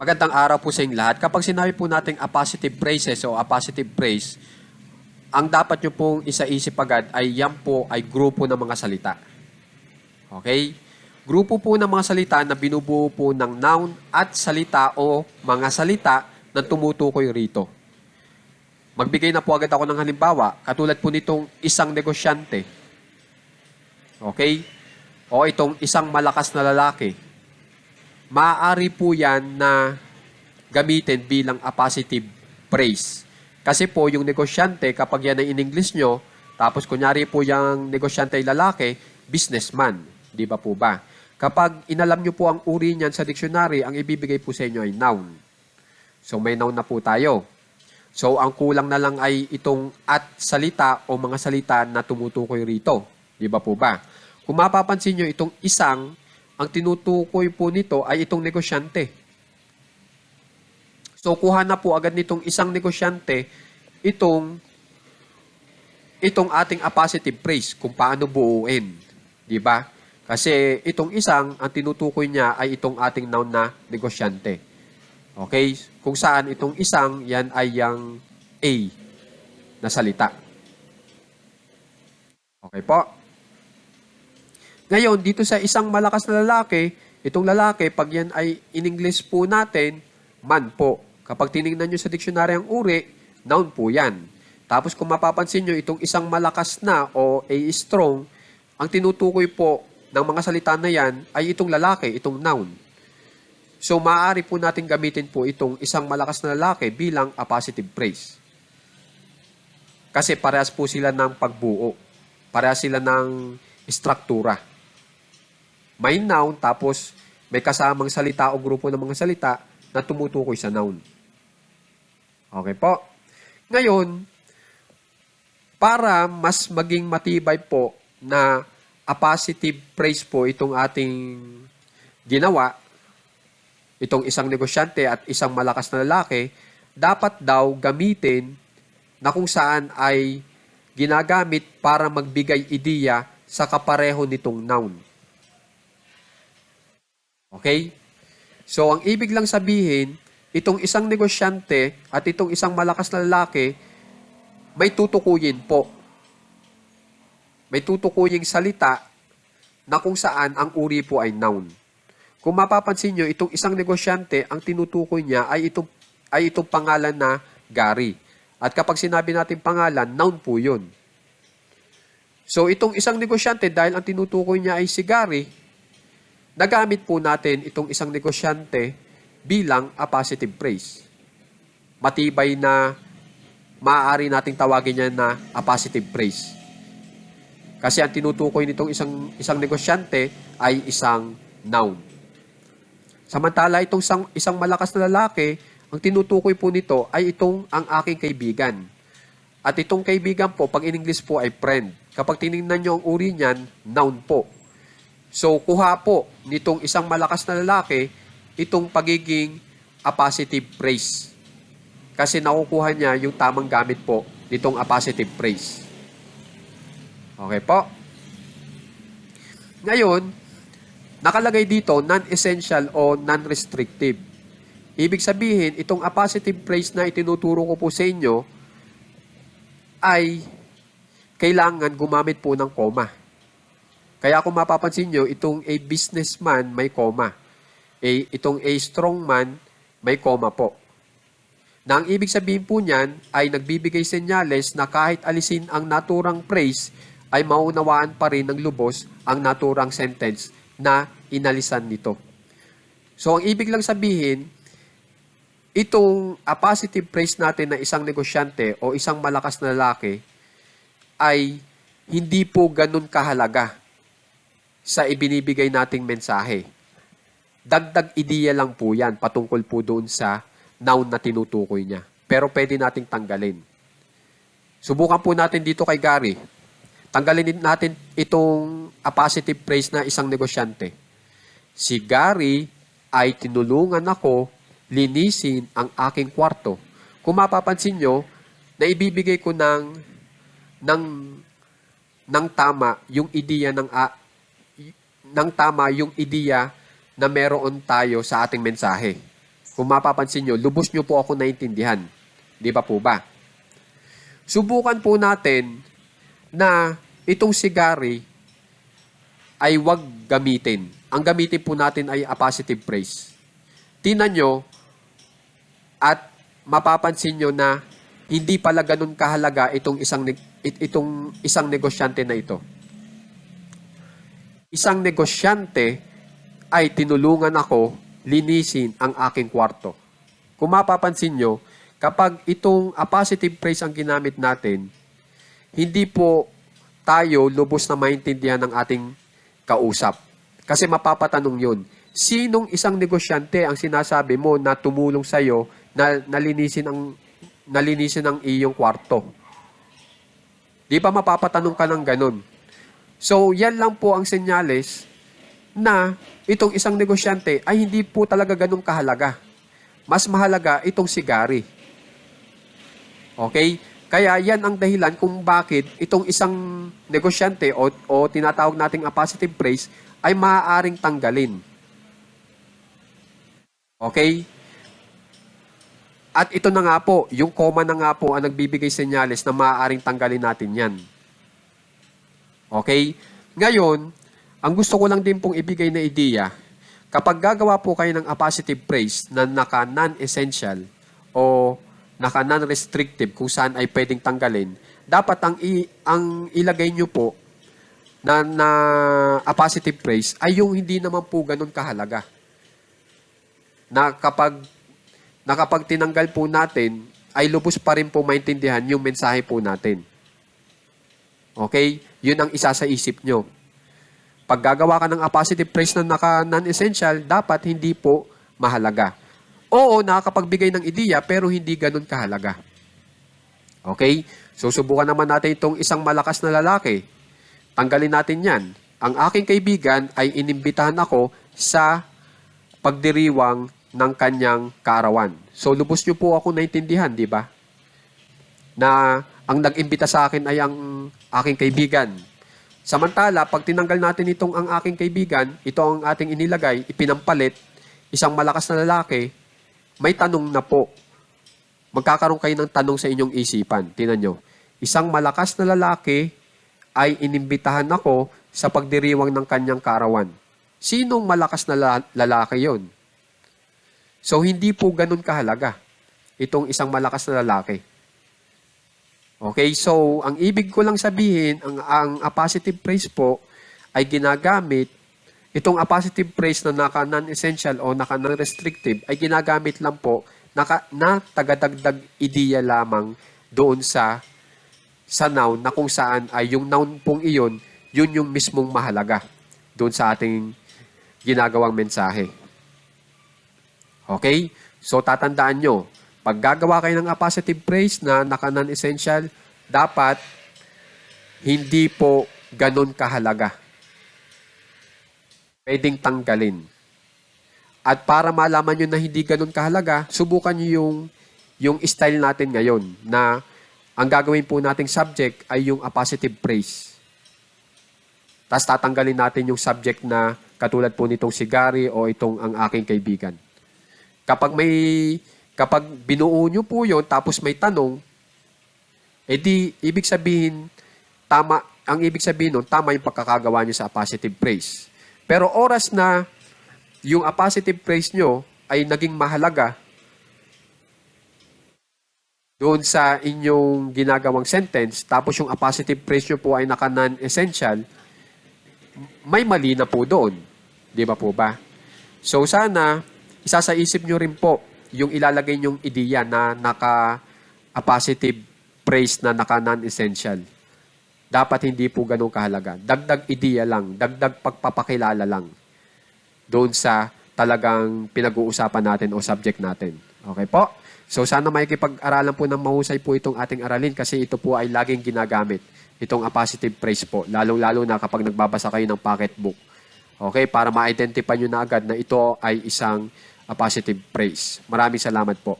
Magandang araw po sa inyong lahat. Kapag sinabi po nating appositive phrases o appositive phrase, ang dapat nyo pong isa-isip agad ay yan po ay grupo ng mga salita. Okay? Grupo po ng mga salita na binubuo po ng noun at salita o mga salita na tumutukoy rito. Magbigay na po agad ako ng halimbawa, katulad po nitong isang negosyante. Okay? O itong isang malakas na lalaki maaari po yan na gamitin bilang appositive phrase. Kasi po yung negosyante, kapag yan ay in English nyo, tapos kunyari po yung negosyante ay lalaki, businessman. Di ba po ba? Kapag inalam nyo po ang uri niyan sa dictionary, ang ibibigay po sa inyo ay noun. So may noun na po tayo. So ang kulang na lang ay itong at salita o mga salita na tumutukoy rito. Di ba po ba? Kung mapapansin nyo, itong isang ang tinutukoy po nito ay itong negosyante. So kuha na po agad nitong isang negosyante itong itong ating appositive phrase kung paano buuin, 'di ba? Kasi itong isang ang tinutukoy niya ay itong ating noun na negosyante. Okay? Kung saan itong isang yan ay yung A na salita. Okay po? Ngayon, dito sa isang malakas na lalaki, itong lalaki, pag yan ay in English po natin, man po. Kapag tinignan nyo sa dictionary ang uri, noun po yan. Tapos kung mapapansin nyo, itong isang malakas na o a strong, ang tinutukoy po ng mga salita na yan ay itong lalaki, itong noun. So, maaari po natin gamitin po itong isang malakas na lalaki bilang a positive phrase. Kasi parehas po sila ng pagbuo. Parehas sila ng struktura may noun tapos may kasamang salita o grupo ng mga salita na tumutukoy sa noun. Okay po. Ngayon, para mas maging matibay po na a positive phrase po itong ating ginawa, itong isang negosyante at isang malakas na lalaki, dapat daw gamitin na kung saan ay ginagamit para magbigay ideya sa kapareho nitong noun. Okay? So, ang ibig lang sabihin, itong isang negosyante at itong isang malakas na lalaki, may tutukuyin po. May tutukuying salita na kung saan ang uri po ay noun. Kung mapapansin nyo, itong isang negosyante, ang tinutukoy niya ay itong, ay itong pangalan na Gary. At kapag sinabi natin pangalan, noun po yun. So, itong isang negosyante, dahil ang tinutukoy niya ay si Gary, nagamit po natin itong isang negosyante bilang a positive phrase. Matibay na maaari nating tawagin niya na a positive phrase. Kasi ang tinutukoy nitong isang isang negosyante ay isang noun. Samantala itong isang, isang malakas na lalaki, ang tinutukoy po nito ay itong ang aking kaibigan. At itong kaibigan po, pag in English po ay friend. Kapag tinignan nyo ang uri niyan, noun po. So, kuha po nitong isang malakas na lalaki itong pagiging a positive phrase. Kasi nakukuha niya yung tamang gamit po nitong a positive phrase. Okay po? Ngayon, nakalagay dito non-essential o non-restrictive. Ibig sabihin, itong a positive phrase na itinuturo ko po sa inyo ay kailangan gumamit po ng comma. Kaya kung mapapansin nyo, itong a businessman may comma. A, itong a strong man may comma po. Na ang ibig sabihin po niyan ay nagbibigay senyales na kahit alisin ang naturang phrase ay maunawaan pa rin ng lubos ang naturang sentence na inalisan nito. So ang ibig lang sabihin, itong a positive phrase natin na isang negosyante o isang malakas na lalaki ay hindi po ganun kahalaga sa ibinibigay nating mensahe. Dagdag ideya lang po yan patungkol po doon sa noun na tinutukoy niya. Pero pwede nating tanggalin. Subukan po natin dito kay Gary. Tanggalin natin itong a positive phrase na isang negosyante. Si Gary ay tinulungan ako linisin ang aking kwarto. Kung mapapansin nyo, na ibibigay ko ng, ng, ng tama yung ideya ng, ng tama yung ideya na meron tayo sa ating mensahe. kung mapapansin nyo, lubos nyo po ako naintindihan. Di ba po ba? Subukan po natin na itong sigari ay wag gamitin. Ang gamitin po natin ay a positive phrase. Tingnan nyo at mapapansin nyo na hindi pala ganun kahalaga itong isang itong isang negosyante na ito. Isang negosyante ay tinulungan ako linisin ang aking kwarto. Kung mapapansin nyo, kapag itong a positive phrase ang ginamit natin, hindi po tayo lubos na maintindihan ng ating kausap. Kasi mapapatanong yun, sinong isang negosyante ang sinasabi mo na tumulong sa'yo na nalinisin ang nalinisin ang iyong kwarto? Di ba mapapatanong ka ng ganun? So, yan lang po ang senyales na itong isang negosyante ay hindi po talaga ganun kahalaga. Mas mahalaga itong sigari. Okay? Kaya yan ang dahilan kung bakit itong isang negosyante o, o tinatawag nating a positive praise ay maaaring tanggalin. Okay? At ito na nga po, yung comma na nga po ang nagbibigay senyales na maaaring tanggalin natin yan. Okay? Ngayon, ang gusto ko lang din pong ibigay na ideya, kapag gagawa po kayo ng a positive phrase na naka non-essential o naka non-restrictive kung saan ay pwedeng tanggalin, dapat ang, i- ang ilagay nyo po na, na a positive phrase ay yung hindi naman po ganun kahalaga. Na kapag, na kapag tinanggal po natin, ay lubos pa rin po maintindihan yung mensahe po natin. Okay? Yun ang isa sa isip nyo. Pag gagawa ka ng a positive phrase na naka non-essential, dapat hindi po mahalaga. Oo, nakakapagbigay ng ideya, pero hindi ganun kahalaga. Okay? Susubukan naman natin itong isang malakas na lalaki. Tanggalin natin yan. Ang aking kaibigan ay inimbitahan ako sa pagdiriwang ng kanyang kaarawan. So, lubos niyo po ako naintindihan, di ba? Na ang nag-imbita sa akin ay ang aking kaibigan. Samantala, pag tinanggal natin itong ang aking kaibigan, ito ang ating inilagay, ipinampalit, isang malakas na lalaki, may tanong na po. Magkakaroon kayo ng tanong sa inyong isipan. Tingnan nyo. Isang malakas na lalaki ay inimbitahan ako sa pagdiriwang ng kanyang karawan. Sinong malakas na la- lalaki yon? So, hindi po ganun kahalaga itong isang malakas na lalaki. Okay, so ang ibig ko lang sabihin, ang, ang a positive phrase po ay ginagamit, itong a positive phrase na naka non-essential o naka non-restrictive ay ginagamit lang po naka, na tagadagdag ideya lamang doon sa sa noun na kung saan ay yung noun pong iyon, yun yung mismong mahalaga doon sa ating ginagawang mensahe. Okay? So, tatandaan nyo, pag gagawa kayo ng a positive phrase na naka non-essential, dapat hindi po ganun kahalaga. Pwedeng tanggalin. At para malaman nyo na hindi ganun kahalaga, subukan nyo yung, yung style natin ngayon na ang gagawin po nating subject ay yung a positive phrase. Tapos tatanggalin natin yung subject na katulad po nitong sigari o itong ang aking kaibigan. Kapag may kapag binuo nyo po yon tapos may tanong, edi ibig sabihin tama ang ibig sabihin nun, tama yung pagkakagawa nyo sa positive phrase. Pero oras na yung positive phrase nyo ay naging mahalaga doon sa inyong ginagawang sentence, tapos yung positive phrase nyo po ay naka non-essential, may mali na po doon. Di ba po ba? So sana, isa sa isip nyo rin po yung ilalagay nyong ideya na naka a positive phrase na naka non-essential. Dapat hindi po ganun kahalaga. Dagdag ideya lang, dagdag pagpapakilala lang doon sa talagang pinag-uusapan natin o subject natin. Okay po? So sana makikipag-aralan po ng mahusay po itong ating aralin kasi ito po ay laging ginagamit. Itong a positive phrase po, lalong-lalo na kapag nagbabasa kayo ng pocketbook. Okay, para ma-identify nyo na agad na ito ay isang a positive phrase. Maraming salamat po.